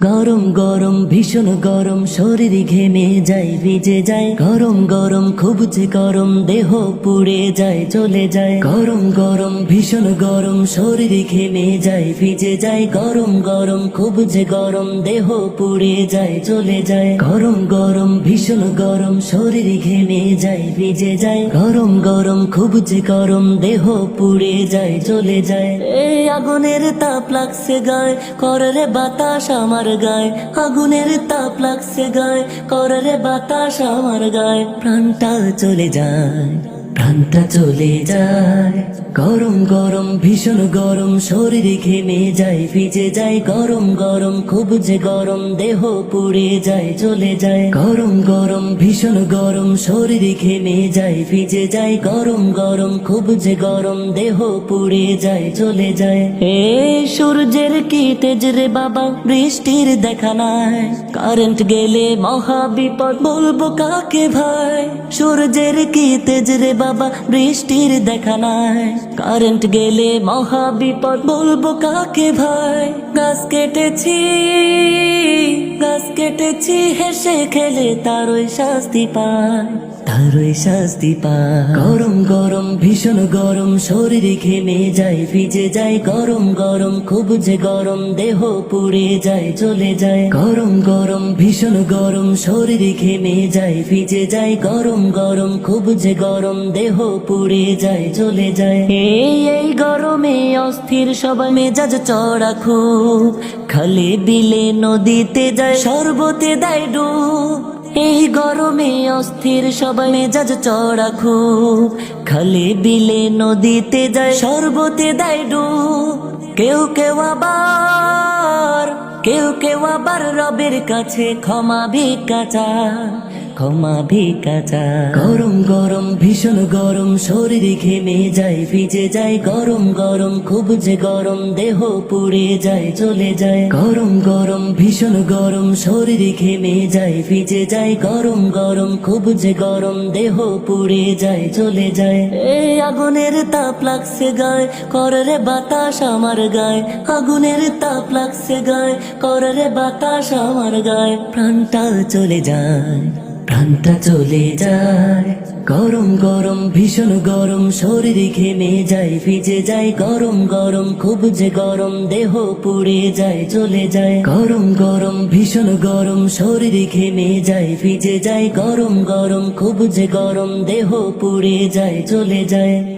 গরম গরম, ভীষণ গরম, শরীর ঘেমে যায়, ভিজে যায়। গরম গরম, খুব যে গরম, দেহ পুড়ে যায়, চলে যায়। গরম গরম, ভীষণ গরম, শরীর ঘেমে যায়, ভিজে যায়। গরম গরম, খুব যে গরম, দেহ পুড়ে যায়, চলে যায়। গরম গরম, ভীষণ গরম, শরীর ঘেমে যায়, ভিজে যায়। গরম গরম, খুব যে গরম, দেহ পুড়ে যায়, চলে যায়। এই আগুনের তাপ লাগছে গায়ে কররে বাতাস আমার গায়ে আগুনের তাপ লাগছে গায়ে করারে বাতাস আমার গায়ে প্রাণটা চলে যায়। প্রাণটা চলে যায়। গরম গরম, ভীষণ গরম, শরীর ঘেমে যায়, ভিজে যায়। গরম গরম, খুব যে গরম, দেহ পুড়ে যায়, চলে যায়। গরম গরম, ভীষণ গরম, শরীর ঘেমে যায়, ভিজে যায়। গরম গরম, খুব যে গরম, দেহ পুড়ে যায়, চলে যায়। এ সূর্যের কি তেজ রে বাবা? বৃষ্টির দেখা নাই। কারেন্ট গেলে মহা বিপদ বলব কাকে ভাই? সূর্যের কি তেজ রে বাবা বৃষ্টির দেখা নাই। কারেন্ট গেলে মহা বিপদ বলব কাকে ভাই? গাছ কেটেছি গাছ কেটেছি, হেসে খেলে তার ওই শাস্তি পায় তার শাস্তি পা গরম গরম, ভীষণ গরম, শরীর ঘেমে যায়, ভিজে যায়, গরম গরম, খুব যে গরম, দেহ পুড়ে যায়, চলে যায়। গরম গরম, ভীষণ গরম, শরীর ঘেমে যায়, ভিজে যায়, গরম গরম, খুব যে গরম, দেহ পুড়ে যায়, চলে যায়। এই এই গরমে অস্থির সবাই মেজাজ চড়া খুব। খালে বিলে নদীতে যায় সর্বতে দেয় ডুব। এই গরমে অস্থির সবাই মেজাজ চড়া খুব। খালি বিলে নদীতে যায় সর্বতে দেয় ডুব। কেউ কেউ আবার, কেউ কেউ আবার রবের কাছে ক্ষমা ভিক্ষা চায়। ক্ষমা ভিক্ষা চায় গরম গরম, ভীষণ গরম, শরীর ঘেমে যায়, ভিজে যায়। গরম গরম, খুব যে গরম, দেহ পুড়ে যায়, চলে যায়। গরম গরম, ভীষণ গরম, শরীর ঘেমে যায়, ভিজে যায়। গরম গরম, খুব যে গরম, দেহ পুড়ে যায়, চলে যায়। এই আগুনের তাপ লাগছে গায় কররে বাতাস আমার গায়। আগুনের তাপ লাগছে গায় কররে বাতাস আমার গায়। প্রাণটা চলে যায়। প্রাণটা চলে যায়। গরম গরম, ভীষণ গরম শরীর ঘেমে যায়, ভিজে যায়। গরম গরম, খুব যে গরম, দেহ পুড়ে যায়, চলে যায়। গরম গরম, ভীষণ গরম শরীর ঘেমে যায়, ভিজে যায়। গরম গরম, খুব যে গরম, দেহ পুড়ে যায়, চলে যায়।